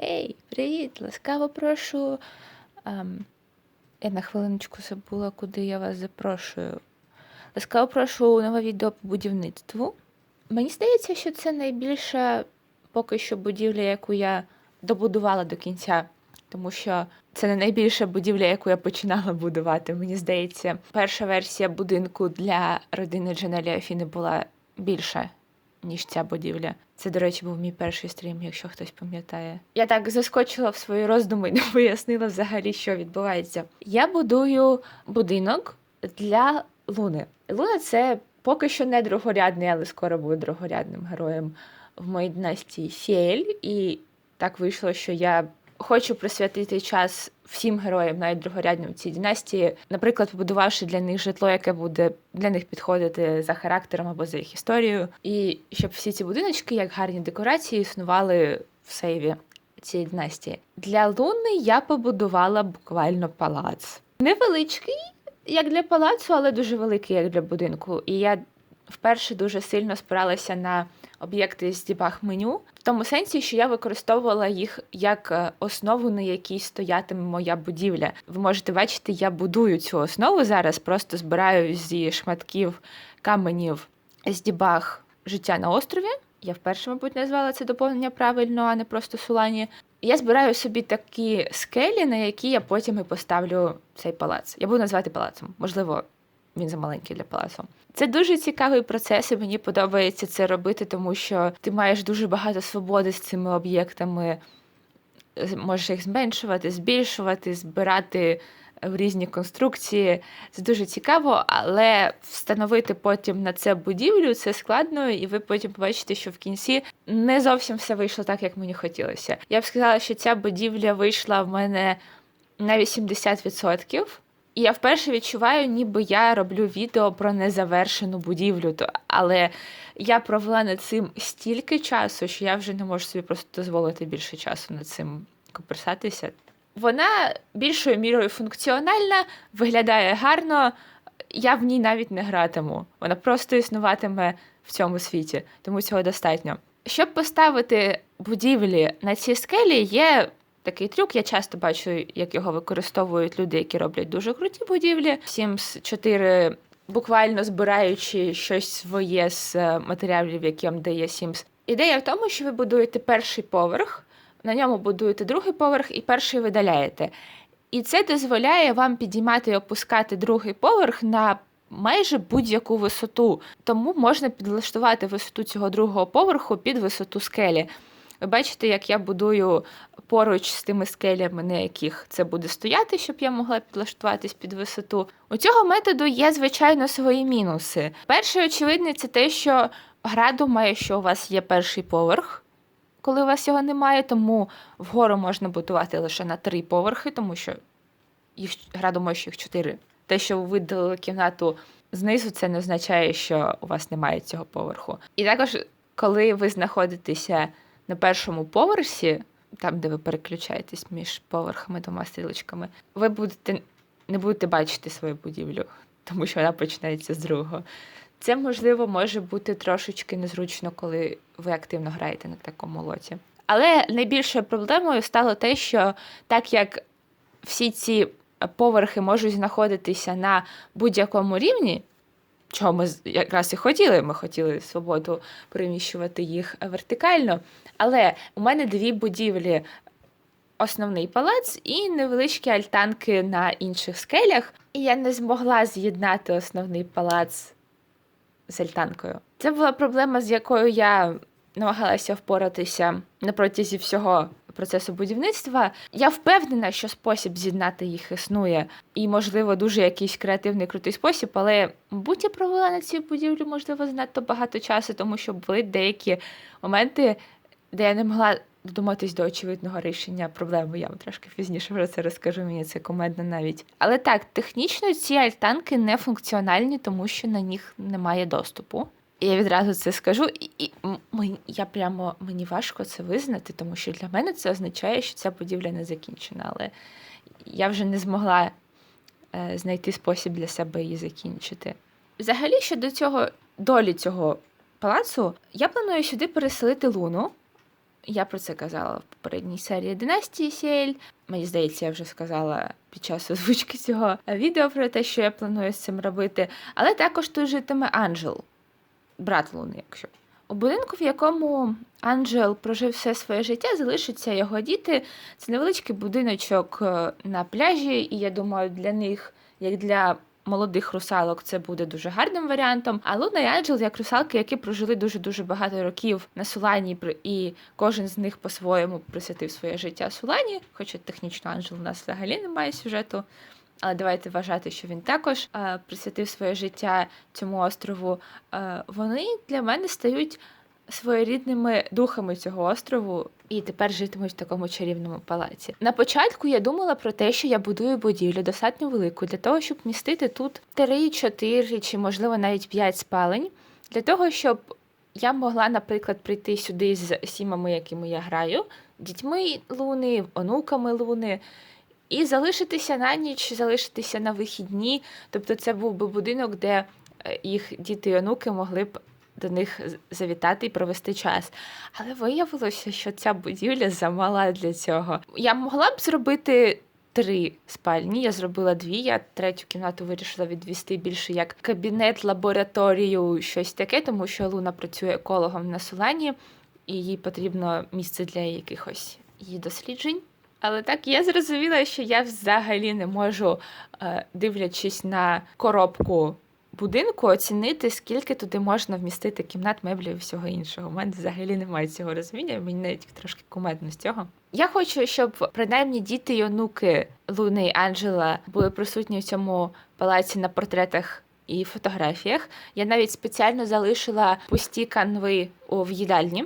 Гей, привіт! Ласкаво прошу. Ем, я на хвилиночку забула, куди я вас запрошую. Ласкаво прошу нове відео по будівництву. Мені здається, що це найбільша поки що будівля, яку я добудувала до кінця. Тому що це не найбільша будівля, яку я починала будувати. Мені здається, перша версія будинку для родини Джанелі Афіни була більша, ніж ця будівля. Це, до речі, був мій перший стрім, якщо хтось пам'ятає. Я так заскочила в свої роздуми і не пояснила взагалі, що відбувається. Я будую будинок для Луни. Луна це поки що не другорядний, але скоро буде другорядним героєм в моїй династії Сіель. І так вийшло, що я хочу присвятити час всім героям, навіть другорядним цій династії, наприклад, побудувавши для них житло, яке буде для них підходити за характером або за їх історією, і щоб всі ці будиночки, як гарні декорації, існували в сейві цієї династії. Для Луни я побудувала буквально палац. Невеличкий, як для палацу, але дуже великий, як для будинку. І я вперше дуже сильно спиралася на об'єкти з дебаг меню, в тому сенсі, що я використовувала їх як е, основу, на якій стоятиме моя будівля. Ви можете бачити, я будую цю основу зараз, просто збираю зі шматків каменів з дебаг життя на острові. Я вперше, мабуть, назвала це доповнення правильно, а не просто сулані. Я збираю собі такі скелі, на які я потім і поставлю цей палац. Я буду називати палацом. Можливо, він замаленький для палацу. Це дуже цікавий процес, і мені подобається це робити, тому що ти маєш дуже багато свободи з цими об'єктами. Можеш їх зменшувати, збільшувати, збирати в різні конструкції. Це дуже цікаво, але встановити потім на це будівлю це складно, і ви потім побачите, що в кінці не зовсім все вийшло так, як мені хотілося. Я б сказала, що ця будівля вийшла в мене на 80%. І я вперше відчуваю, ніби я роблю відео про незавершену будівлю. Але я провела над цим стільки часу, що я вже не можу собі просто дозволити більше часу над цим коперсатися. Вона більшою мірою функціональна, виглядає гарно. Я в ній навіть не гратиму. Вона просто існуватиме в цьому світі, тому цього достатньо. Щоб поставити будівлі на ці скелі, є такий трюк. Я часто бачу, як його використовують люди, які роблять дуже круті будівлі. Sims 4 буквально збираючи щось своє з е, матеріалів, які вам дає Sims. Ідея в тому, що ви будуєте перший поверх, на ньому будуєте другий поверх і перший видаляєте. І це дозволяє вам підіймати і опускати другий поверх на майже будь-яку висоту. Тому можна підлаштувати висоту цього другого поверху під висоту скелі. Ви бачите, як я будую поруч з тими скелями, на яких це буде стояти, щоб я могла підлаштуватись під висоту. У цього методу є, звичайно, свої мінуси. Перший очевидний це те, що гра думає, що у вас є перший поверх, коли у вас його немає, тому вгору можна будувати лише на три поверхи, тому що їх гра думає, що їх чотири. Те, що ви видалили кімнату знизу, це не означає, що у вас немає цього поверху. І також, коли ви знаходитеся на першому поверсі, там, де ви переключаєтесь між поверхами двома стрілочками, ви будете не будете бачити свою будівлю, тому що вона починається з другого. Це, можливо, може бути трошечки незручно, коли ви активно граєте на такому лоті. Але найбільшою проблемою стало те, що так як всі ці поверхи можуть знаходитися на будь-якому рівні, чого ми якраз і хотіли, ми хотіли свободу переміщувати їх вертикально. Але у мене дві будівлі: основний палац і невеличкі альтанки на інших скелях. І я не змогла з'єднати основний палац з альтанкою. Це була проблема, з якою я намагалася впоратися на протязі всього процесу будівництва. Я впевнена, що спосіб з'єднати їх існує, і, можливо, дуже якийсь креативний крутий спосіб, але, мабуть, я провела на цій будівлі, можливо, занадто багато часу, тому що були деякі моменти, де я не могла додуматись до очевидного рішення проблеми. Я вам трошки пізніше про це розкажу, мені це комедно навіть. Але так, технічно ці альтанки не функціональні, тому що на них немає доступу. Я відразу це скажу, і, і я прямо мені важко це визнати, тому що для мене це означає, що ця будівля не закінчена. Але я вже не змогла е, знайти спосіб для себе її закінчити. Взагалі, щодо цього долі цього палацу, я планую сюди переселити луну. Я про це казала в попередній серії Династії Сіель. Мені здається, я вже сказала під час озвучки цього відео про те, що я планую з цим робити. Але також тут житиме Анджел, брат Луни, якщо. У будинку, в якому Анджел прожив все своє життя, залишаться його діти. Це невеличкий будиночок е, на пляжі, і я думаю, для них, як для молодих русалок, це буде дуже гарним варіантом. А Луна і Анджел як русалки, які прожили дуже-дуже багато років на Сулані, і кожен з них по-своєму присвятив своє життя Сулані, хоча технічно Анджел у нас взагалі немає сюжету. Але давайте вважати, що він також присвятив своє життя цьому острову. Вони для мене стають своєрідними духами цього острову і тепер житимуть в такому чарівному палаці. На початку я думала про те, що я будую будівлю достатньо велику для того, щоб містити тут 3, 4 чи можливо навіть 5 спалень, для того, щоб я могла, наприклад, прийти сюди з сімами, якими я граю, дітьми луни, онуками луни. І залишитися на ніч, залишитися на вихідні. Тобто це був би будинок, де е, їх діти і онуки могли б до них завітати і провести час. Але виявилося, що ця будівля замала для цього. Я могла б зробити три спальні. Я зробила дві. Я третю кімнату вирішила відвести більше як кабінет, лабораторію, щось таке, тому що Луна працює екологом на Солані, і їй потрібно місце для якихось її досліджень. Але так я зрозуміла, що я взагалі не можу, е, дивлячись на коробку будинку, оцінити, скільки туди можна вмістити кімнат, меблів і всього іншого. У мене взагалі немає цього розуміння, мені навіть трошки кумедно з цього. Я хочу, щоб принаймні діти й онуки Луни і Анджела були присутні в цьому палаці на портретах і фотографіях. Я навіть спеціально залишила пусті канви в їдальні.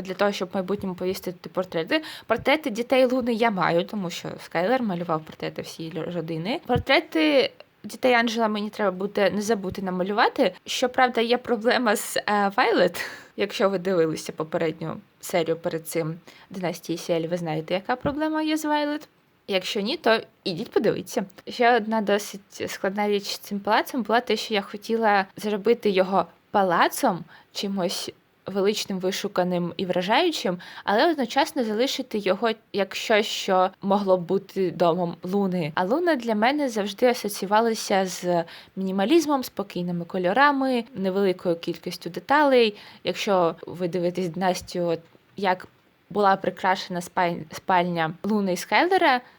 Для того, щоб в майбутньому повісити портрети. Портрети дітей Луни я маю, тому що Скайлер малював портрети всієї родини. Портрети дітей Анджела мені треба буде не забути намалювати. Щоправда, є проблема з Вайлет. Якщо ви дивилися попередню серію перед цим Династії Сіель, ви знаєте, яка проблема є з Вайлет. Якщо ні, то ідіть подивіться. Ще одна досить складна річ з цим палацом була те, що я хотіла зробити його палацом чимось величним, вишуканим і вражаючим, але одночасно залишити його як щось, що могло б бути домом Луни. А Луна для мене завжди асоціювалася з мінімалізмом, спокійними кольорами, невеликою кількістю деталей. Якщо ви дивитесь династію, як була прикрашена спаль- спальня Луни і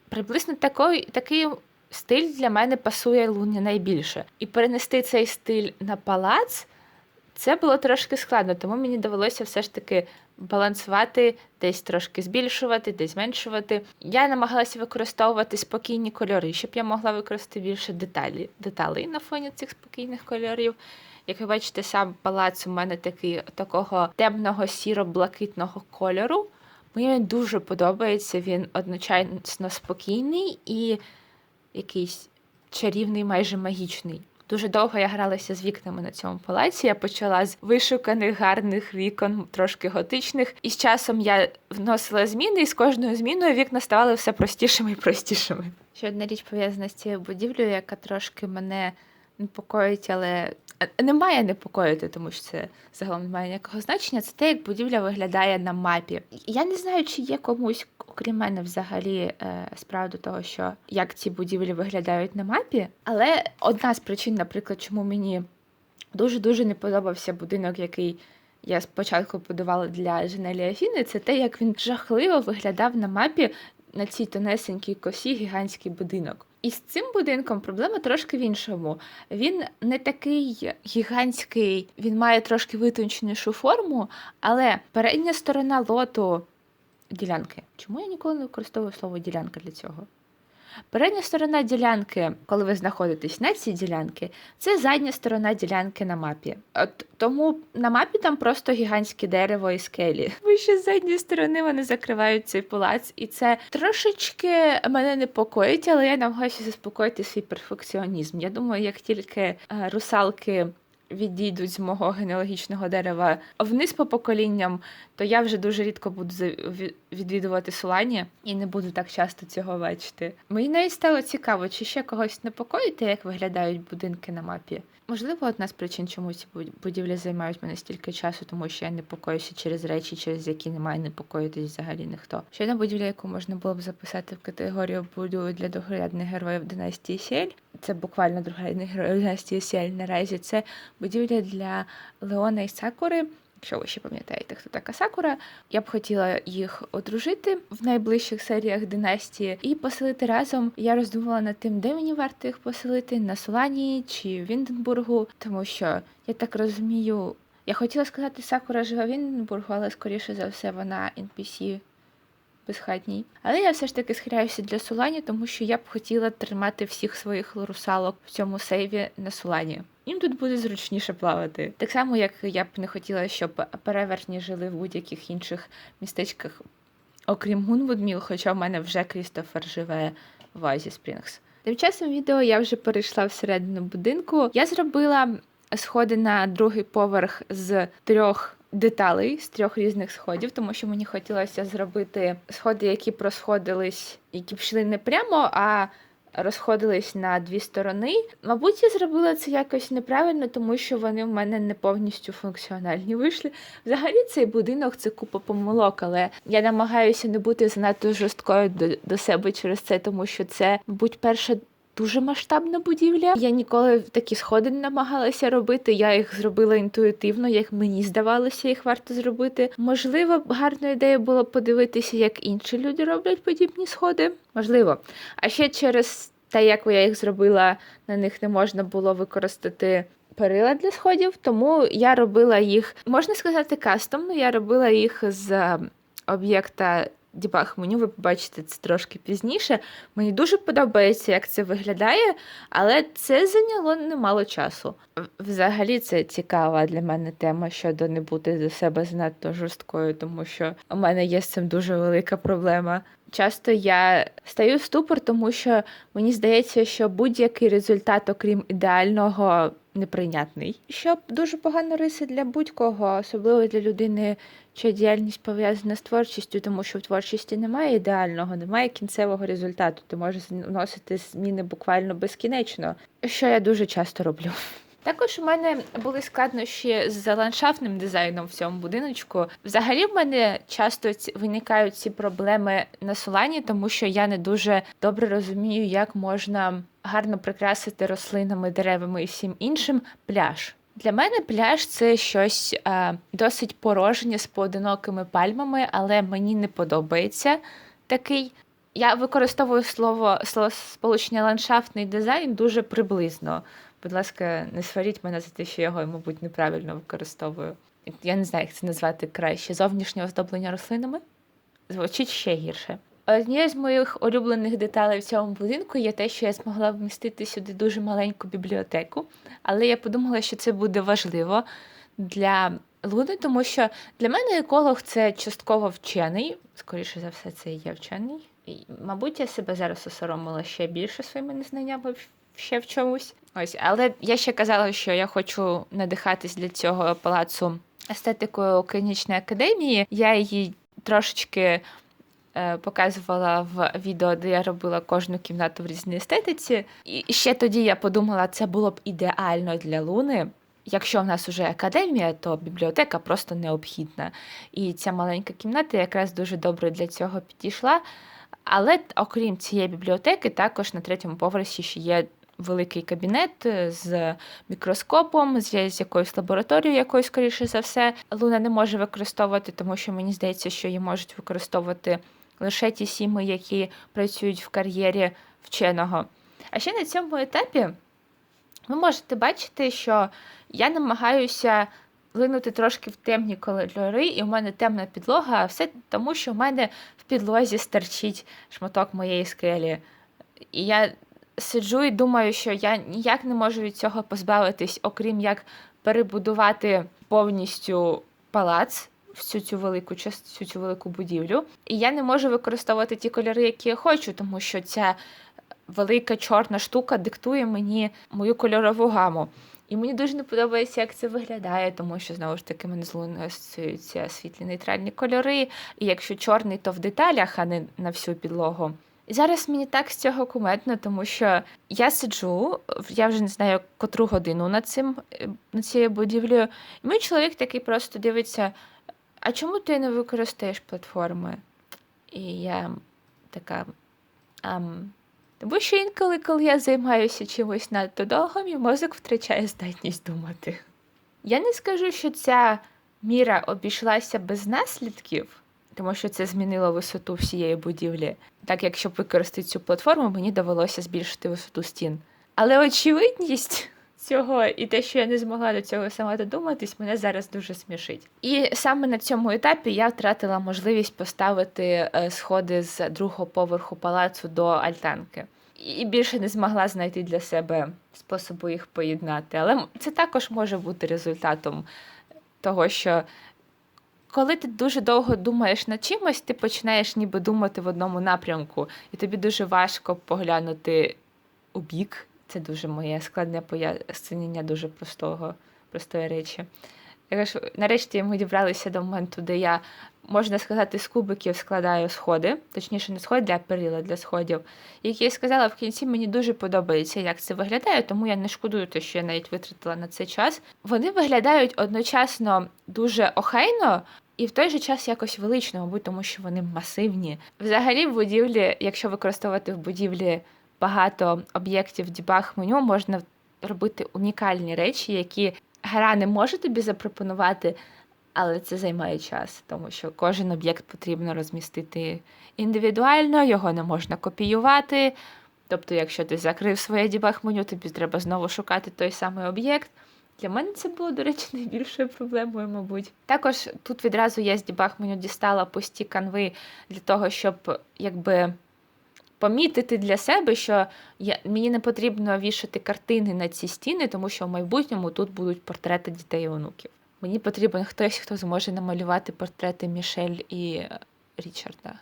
приблизно такий, такий стиль для мене пасує Луні найбільше. І перенести цей стиль на палац. Це було трошки складно, тому мені довелося все ж таки балансувати, десь трошки збільшувати, десь зменшувати. Я намагалася використовувати спокійні кольори, щоб я могла використати більше деталі, деталей на фоні цих спокійних кольорів. Як ви бачите, сам палац у мене такий такого темного сіро-блакитного кольору. Мені дуже подобається. Він одночасно спокійний і якийсь чарівний, майже магічний. Дуже довго я гралася з вікнами на цьому палаці. Я почала з вишуканих гарних вікон, трошки готичних. І з часом я вносила зміни, і з кожною зміною вікна ставали все простішими і простішими. Ще одна річ пов'язана з цією будівлею, яка трошки мене непокоїть, але не має непокоїти, тому що це загалом не має ніякого значення. Це те, як будівля виглядає на мапі. Я не знаю, чи є комусь, окрім мене, взагалі е, справа до того, що як ці будівлі виглядають на мапі. Але одна з причин, наприклад, чому мені дуже дуже не подобався будинок, який. Я спочатку будувала для Женелі Афіни, це те, як він жахливо виглядав на мапі на цій тонесенькій косі гігантський будинок. І з цим будинком проблема трошки в іншому. Він не такий гігантський, він має трошки витонченішу форму, але передня сторона лоту ділянки. Чому я ніколи не використовую слово ділянка для цього? Передня сторона ділянки, коли ви знаходитесь на цій ділянці, це задня сторона ділянки на мапі. От тому на мапі там просто гігантське дерево і скелі. Ви ще з задньої сторони вони закривають цей палац, і це трошечки мене непокоїть, але я намагаюся заспокоїти свій перфекціонізм. Я думаю, як тільки е, русалки відійдуть з мого генеалогічного дерева вниз по поколінням, то я вже дуже рідко буду відвідувати Сулані і не буду так часто цього бачити. Мені навіть стало цікаво, чи ще когось непокоїти, як виглядають будинки на мапі. Можливо, одна з причин, чому ці будівлі займають мене стільки часу, тому що я непокоюся через речі, через які немає непокоїтись взагалі ніхто. Ще одна будівля, яку можна було б записати в категорію будівлі для доглядних героїв династії Сєль. Це буквально другорядних героїв династії Сєль наразі. Це будівля для Леона і Сакури. Якщо ви ще пам'ятаєте, хто така Сакура, я б хотіла їх одружити в найближчих серіях династії і поселити разом. Я роздумувала над тим, де мені варто їх поселити на Солані чи в Інденбургу, тому що я так розумію. Я хотіла сказати, Сакура живе в Інденбургу, але скоріше за все вона NPC безхатній. Але я все ж таки схиляюся для Солані, тому що я б хотіла тримати всіх своїх русалок в цьому сейві на Солані. Їм тут буде зручніше плавати. Так само, як я б не хотіла, щоб перевертні жили в будь-яких інших містечках, окрім Гунвудміл, хоча в мене вже Крістофер живе в Азі Спрінгс. Тим часом відео я вже перейшла всередину будинку. Я зробила сходи на другий поверх з трьох деталей, з трьох різних сходів, тому що мені хотілося зробити сходи, які просходились, які пішли не прямо, а розходились на дві сторони. Мабуть, я зробила це якось неправильно, тому що вони в мене не повністю функціональні вийшли. Взагалі, цей будинок це купа помилок, але я намагаюся не бути занадто жорсткою до, до себе через це, тому що це, мабуть, перша. Дуже масштабна будівля. Я ніколи такі сходи не намагалася робити. Я їх зробила інтуїтивно, як мені здавалося, їх варто зробити. Можливо, гарною ідеєю було подивитися, як інші люди роблять подібні сходи. Можливо. А ще через те, як я їх зробила, на них не можна було використати перила для сходів, тому я робила їх, можна сказати, кастомно. Я робила їх з е, об'єкта дебаг меню, ви побачите це трошки пізніше. Мені дуже подобається, як це виглядає, але це зайняло немало часу. Взагалі, це цікава для мене тема щодо не бути до себе занадто жорсткою, тому що у мене є з цим дуже велика проблема. Часто я стаю в ступор, тому що мені здається, що будь-який результат, окрім ідеального, неприйнятний. Що дуже погано риси для будь-кого, особливо для людини, чия діяльність пов'язана з творчістю, тому що в творчості немає ідеального, немає кінцевого результату. Ти можеш вносити зміни буквально безкінечно, що я дуже часто роблю. Також у мене були складнощі з ландшафтним дизайном в цьому будиночку. Взагалі, в мене часто виникають ці проблеми на Солані, тому що я не дуже добре розумію, як можна гарно прикрасити рослинами, деревами і всім іншим пляж. Для мене пляж це щось е, досить порожнє з поодинокими пальмами, але мені не подобається такий. Я використовую слово словосполучення ландшафтний дизайн дуже приблизно. Будь ласка, не сваріть мене за те, що я його, мабуть, неправильно використовую. Я не знаю, як це назвати краще. Зовнішнє оздоблення рослинами звучить ще гірше. Однією з моїх улюблених деталей в цьому будинку є те, що я змогла вмістити сюди дуже маленьку бібліотеку, але я подумала, що це буде важливо для Луни, тому що для мене еколог це частково вчений, скоріше за все, це і є вчений. І, мабуть, я себе зараз осоромила ще більше своїми незнаннями ще в чомусь. Ось, але я ще казала, що я хочу надихатись для цього палацу естетикою клінічної академії. Я її трошечки показувала в відео, де я робила кожну кімнату в різній естетиці. І ще тоді я подумала, це було б ідеально для Луни. Якщо в нас вже академія, то бібліотека просто необхідна. І ця маленька кімната якраз дуже добре для цього підійшла. Але окрім цієї бібліотеки, також на третьому поверсі ще є великий кабінет е, з мікроскопом, з якоюсь лабораторією, якою, скоріше за все, Луна не може використовувати, тому що мені здається, що її можуть використовувати лише ті сіми, які працюють в кар'єрі вченого. А ще на цьому етапі ви можете бачити, що я намагаюся линути трошки в темні кольори, і в мене темна підлога, а все тому, що в мене в підлозі стерчить шматок моєї скелі. І я сиджу і думаю, що я ніяк не можу від цього позбавитись, окрім як перебудувати повністю палац. Всю цю велику всю цю велику будівлю, і я не можу використовувати ті кольори, які я хочу, тому що ця велика чорна штука диктує мені мою кольорову гаму. І мені дуже не подобається, як це виглядає, тому що знову ж таки мене з світлі нейтральні кольори. І якщо чорний, то в деталях, а не на всю підлогу. І зараз мені так з цього куметно, тому що я сиджу, я вже не знаю котру годину над цим е, над цією будівлею. І мій чоловік такий просто дивиться: а чому ти не використаєш платформи? І я така. Ам, тому що інколи, коли я займаюся чимось надто довго, мій мозок втрачає здатність думати. Я не скажу, що ця міра обійшлася без наслідків, тому що це змінило висоту всієї будівлі. Так як щоб використати цю платформу, мені довелося збільшити висоту стін. Але очевидність цього і те, що я не змогла до цього сама додуматись, мене зараз дуже смішить. І саме на цьому етапі я втратила можливість поставити е, сходи з другого поверху палацу до альтанки. І більше не змогла знайти для себе способу їх поєднати. Але це також може бути результатом того, що коли ти дуже довго думаєш над чимось, ти починаєш ніби думати в одному напрямку, і тобі дуже важко поглянути у бік. Це дуже моє складне пояснення дуже простого, простої речі. Нарешті ми дібралися до моменту, де я, можна сказати, з кубиків складаю сходи, точніше, не сходи для перила, для сходів. Як я сказала, в кінці мені дуже подобається, як це виглядає, тому я не шкодую, те, що я навіть витратила на це час. Вони виглядають одночасно дуже охайно. І в той же час якось велично, мабуть, тому що вони масивні. Взагалі, в будівлі, якщо використовувати в будівлі багато об'єктів дебаг меню, можна робити унікальні речі, які гра не може тобі запропонувати, але це займає час, тому що кожен об'єкт потрібно розмістити індивідуально, його не можна копіювати. Тобто, якщо ти закрив своє дебаг меню, тобі треба знову шукати той самий об'єкт. Для мене це було, до речі, найбільшою проблемою, мабуть. Також тут відразу я з дебаг меню дістала пусті канви для того, щоб якби помітити для себе, що я, мені не потрібно вішати картини на ці стіни, тому що в майбутньому тут будуть портрети дітей і онуків. Мені потрібен хтось, хто зможе намалювати портрети Мішель і Річарда.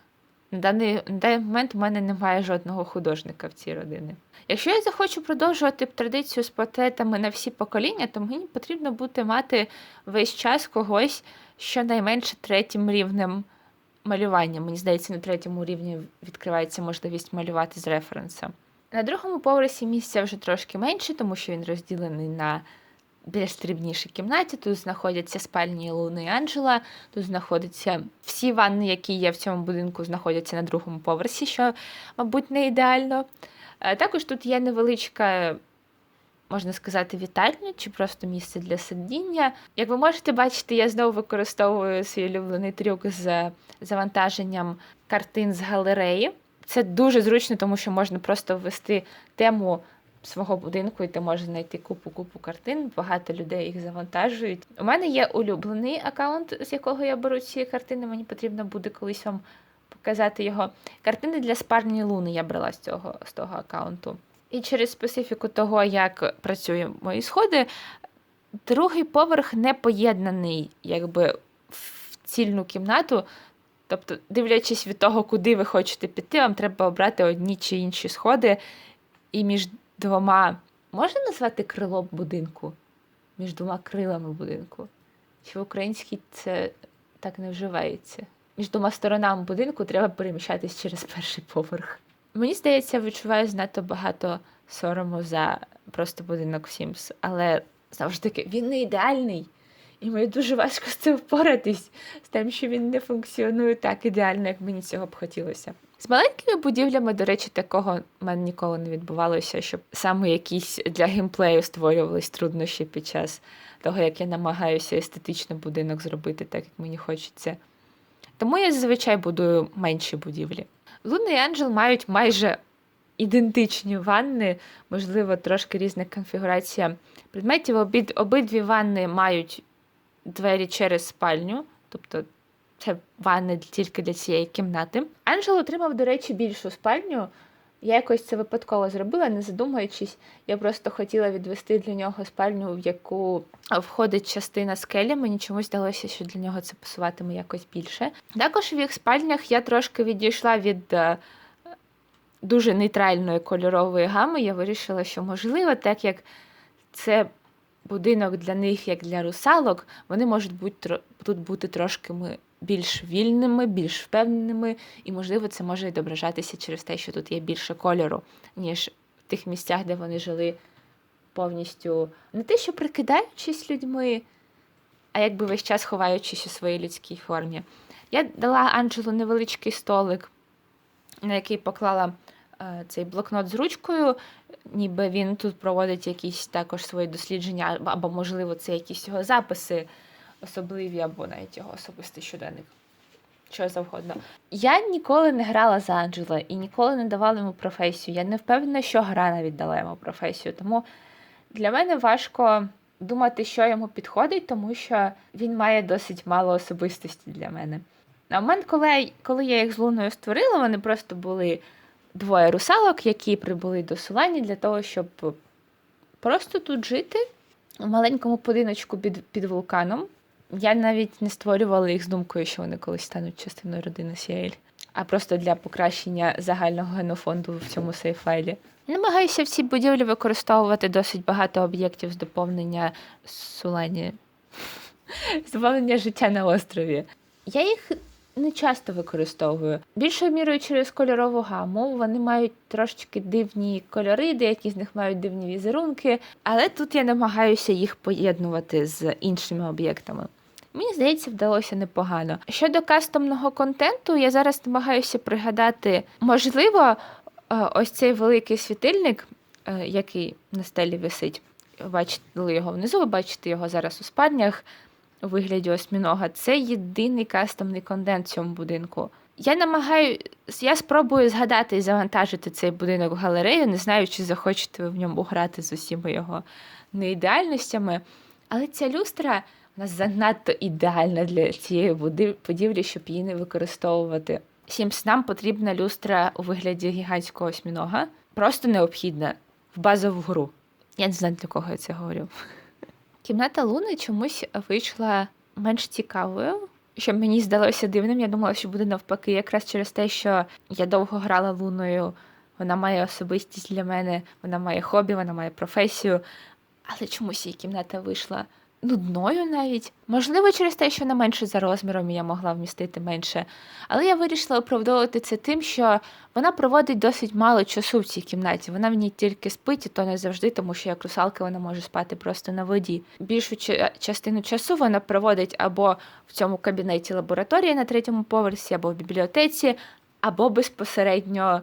На даний, на даний момент у мене немає жодного художника в цій родині. Якщо я захочу продовжувати традицію з портретами на всі покоління, то мені потрібно буде мати весь час когось щонайменше третім рівнем малювання. Мені здається, на третьому рівні відкривається можливість малювати з референса. На другому поверсі місця вже трошки менше, тому що він розділений на більш дрібніші кімнаті. Тут знаходяться спальні Луни Анджела, тут знаходяться всі ванни, які є в цьому будинку, знаходяться на другому поверсі, що, мабуть, не ідеально. Е, також тут є невеличка можна сказати, вітальню чи просто місце для сидіння. Як ви можете бачити, я знову використовую свій улюблений трюк з завантаженням картин з галереї. Це дуже зручно, тому що можна просто ввести тему свого будинку, і ти можеш знайти купу-купу картин. Багато людей їх завантажують. У мене є улюблений аккаунт, з якого я беру ці картини. Мені потрібно буде колись вам показати його. Картини для спарні луни я брала з цього з того аккаунту. І через специфіку того, як працюють мої сходи, другий поверх не поєднаний якби в цільну кімнату. Тобто, дивлячись від того, куди ви хочете піти, вам треба обрати одні чи інші сходи. І між двома можна назвати крилом будинку? Між двома крилами будинку? Чи в українській це так не вживається? Між двома сторонами будинку треба переміщатись через перший поверх. Мені здається, відчуваю занадто багато сорому за просто будинок Sims, але знову ж таки, він не ідеальний. І мені дуже важко з цим впоратись, з тим, що він не функціонує так ідеально, як мені цього б хотілося. З маленькими будівлями, до речі, такого в мене ніколи не відбувалося, щоб саме якісь для геймплею створювались труднощі під час того, як я намагаюся естетично будинок зробити так, як мені хочеться. Тому я зазвичай будую менші будівлі. Луна і Анджел мають майже ідентичні ванни, можливо, трошки різна конфігурація предметів. Обід, обидві ванни мають двері через спальню, тобто це ванни тільки для цієї кімнати. Анджел отримав, до речі, більшу спальню. Я якось це випадково зробила, не задумуючись. Я просто хотіла відвести для нього спальню, в яку входить частина скелі. Мені чомусь здалося, що для нього це пасуватиме якось більше. Також в їх спальнях я трошки відійшла від е, дуже нейтральної кольорової гами. Я вирішила, що можливо, так як це будинок для них, як для русалок, вони можуть бути тут бути трошки ми- більш вільними, більш впевненими, і, можливо, це може відображатися через те, що тут є більше кольору, ніж в тих місцях, де вони жили повністю. Не те, що прикидаючись людьми, а якби весь час ховаючись у своїй людській формі. Я дала Анджелу невеличкий столик, на який поклала е, цей блокнот з ручкою, ніби він тут проводить якісь також свої дослідження, або- можливо, це якісь його записи особливі, або навіть його особистий щоденник. Що завгодно. Я ніколи не грала за Анджела і ніколи не давала йому професію. Я не впевнена, що гра навіть дала йому професію. Тому для мене важко думати, що йому підходить, тому що він має досить мало особистості для мене. На момент, коли, коли я їх з Луною створила, вони просто були двоє русалок, які прибули до Сулані для того, щоб просто тут жити у маленькому будиночку під, під вулканом. Я навіть не створювала їх з думкою, що вони колись стануть частиною родини Сіель, а просто для покращення загального генофонду в цьому сейф-файлі. Я намагаюся в цій будівлі використовувати досить багато об'єктів з доповнення Сулані, з доповнення життя на острові. Я їх не часто використовую. Більшою мірою через кольорову гаму. Вони мають трошечки дивні кольори, деякі з них мають дивні візерунки, але тут я намагаюся їх поєднувати з іншими об'єктами. Мені здається, вдалося непогано. Щодо кастомного контенту, я зараз намагаюся пригадати, можливо, е, ось цей великий світильник, е, який на стелі висить. Бачили його внизу, ви бачите його зараз у спальнях у вигляді осьмінога. Це єдиний кастомний контент в цьому будинку. Я намагаю, я спробую згадати і завантажити цей будинок в галерею, не знаю, чи захочете ви в ньому грати з усіма його неідеальностями. Але ця люстра вона занадто ідеальна для цієї будівлі, щоб її не використовувати. Сімпсонам потрібна люстра у вигляді гігантського осьмінога. Просто необхідна в базову гру. Я не знаю, для кого я це говорю. Кімната Луни чомусь вийшла менш цікавою, що мені здалося дивним. Я думала, що буде навпаки, якраз через те, що я довго грала Луною. Вона має особистість для мене, вона має хобі, вона має професію. Але чомусь її кімната вийшла нудною навіть. Можливо, через те, що вона менше за розміром, я могла вмістити менше. Але я вирішила оправдовувати це тим, що вона проводить досить мало часу в цій кімнаті. Вона в ній тільки спить, і то не завжди, тому що як русалка вона може спати просто на воді. Більшу ча- частину часу вона проводить або в цьому кабінеті лабораторії на третьому поверсі, або в бібліотеці, або безпосередньо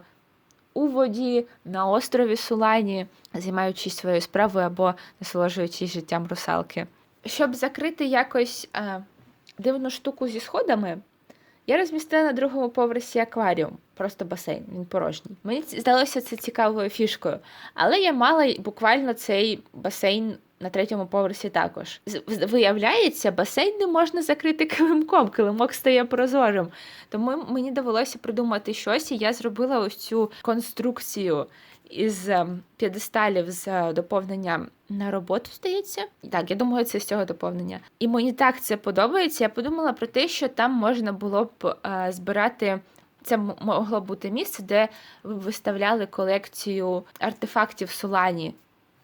у воді на острові Сулані, займаючись своєю справою або насолоджуючись життям русалки. Щоб закрити якось е, дивну штуку зі сходами, я розмістила на другому поверсі акваріум, просто басейн, він порожній. Мені здалося це цікавою фішкою, але я мала буквально цей басейн на третьому поверсі також. Виявляється, басейн не можна закрити килимком, килимок стає прозорим. Тому мені довелося придумати щось, і я зробила ось цю конструкцію із ем, п'єдесталів з е, доповнення на роботу, здається. Так, я думаю, це з цього доповнення. І мені так це подобається. Я подумала про те, що там можна було б е, збирати. Це могло бути місце, де ви виставляли колекцію артефактів Сулані.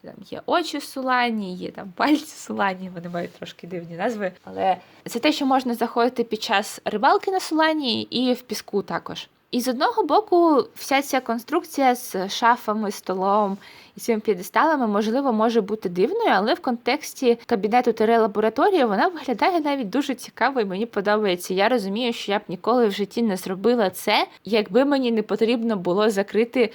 Там є очі Сулані, є там пальці Сулані, вони мають трошки дивні назви. Але це те, що можна заходити під час рибалки на Сулані і в піску також. І з одного боку, вся ця конструкція з шафами, столом і цими п'єдесталами, можливо, може бути дивною, але в контексті кабінету тире лабораторії вона виглядає навіть дуже цікаво і мені подобається. Я розумію, що я б ніколи в житті не зробила це, якби мені не потрібно було закрити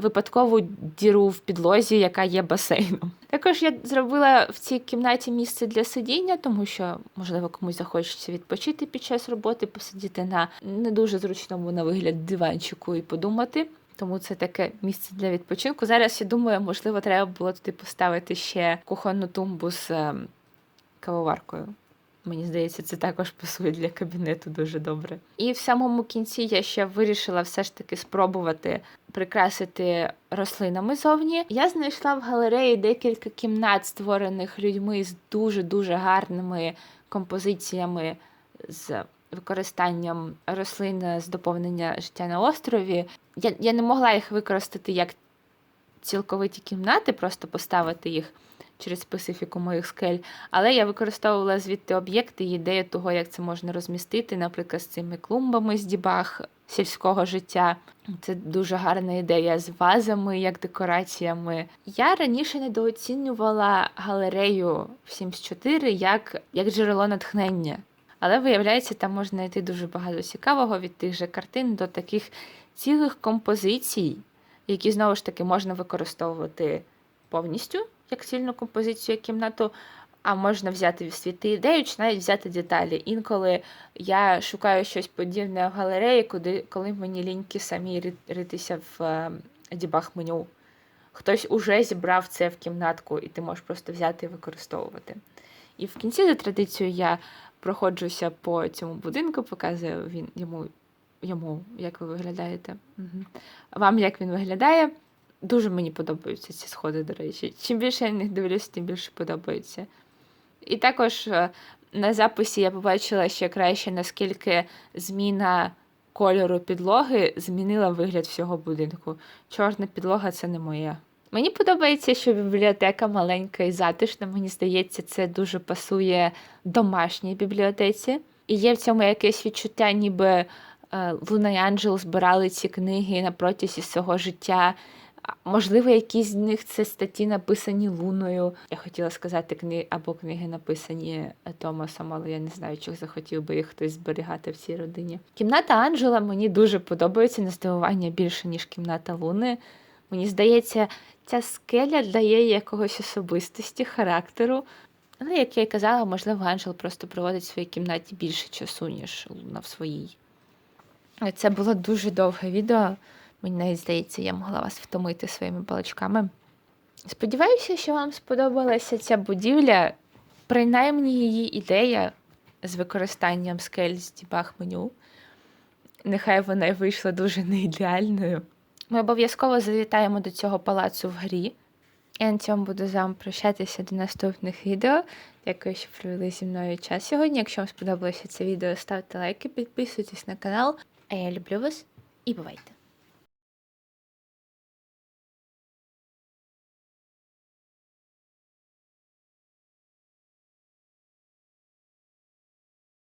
випадкову діру в підлозі, яка є басейном. Також я зробила в цій кімнаті місце для сидіння, тому що, можливо, комусь захочеться відпочити під час роботи, посидіти на не дуже зручному на вигляд диванчику і подумати. Тому це таке місце для відпочинку. Зараз я думаю, можливо, треба було туди поставити ще кухонну тумбу з ем, кавоваркою. Мені здається, це також пасує для кабінету дуже добре. І в самому кінці я ще вирішила все ж таки спробувати прикрасити рослинами зовні. Я знайшла в галереї декілька кімнат, створених людьми з дуже-дуже гарними композиціями з використанням рослин з доповнення життя на острові. Я, я не могла їх використати як цілковиті кімнати, просто поставити їх через специфіку моїх скель. Але я використовувала звідти об'єкти і ідею того, як це можна розмістити, наприклад, з цими клумбами з дібаг сільського життя. Це дуже гарна ідея з вазами, як декораціями. Я раніше недооцінювала галерею в Sims 4 як, як джерело натхнення. Але виявляється, там можна знайти дуже багато цікавого від тих же картин до таких цілих композицій, які знову ж таки можна використовувати повністю як цільну композицію, як кімнату, а можна взяти світи ідею чи навіть взяти деталі. Інколи я шукаю щось подібне в галереї, куди, коли мені ліньки самі ри- ритися в е, дібах меню. Хтось уже зібрав це в кімнатку, і ти можеш просто взяти і використовувати. І в кінці за традицією я проходжуся по цьому будинку, показую він йому, йому як ви виглядаєте. Угу. Вам як він виглядає. Дуже мені подобаються ці сходи, до речі. Чим більше я на них дивлюсь, тим більше подобається. І також е, на записі я побачила ще краще, наскільки зміна кольору підлоги змінила вигляд всього будинку. Чорна підлога це не моє. Мені подобається, що бібліотека маленька і затишна. Мені здається, це дуже пасує домашній бібліотеці. І є в цьому якесь відчуття, ніби е, Луна і Анджел збирали ці книги на протязі свого життя. Можливо, якісь з них це статті написані Луною. Я хотіла сказати книги або книги написані е, Томасом, але я не знаю, чи захотів би їх хтось зберігати в цій родині. Кімната Анджела мені дуже подобається на здивування більше, ніж кімната Луни. Мені здається, ця скеля дає якогось особистості, характеру. Але, як я й казала, можливо, Анджел просто проводить в своїй кімнаті більше часу, ніж Луна в своїй. Це було дуже довге відео. Мені навіть здається, я могла вас втомити своїми балачками. Сподіваюся, що вам сподобалася ця будівля, принаймні її ідея з використанням скель з дібаг меню. Нехай вона й вийшла дуже не ідеальною. Ми обов'язково завітаємо до цього палацу в грі. Я на цьому буду з вами прощатися до наступних відео. Дякую, що провели зі мною час сьогодні. Якщо вам сподобалося це відео, ставте лайки, підписуйтесь на канал. А я люблю вас і бувайте!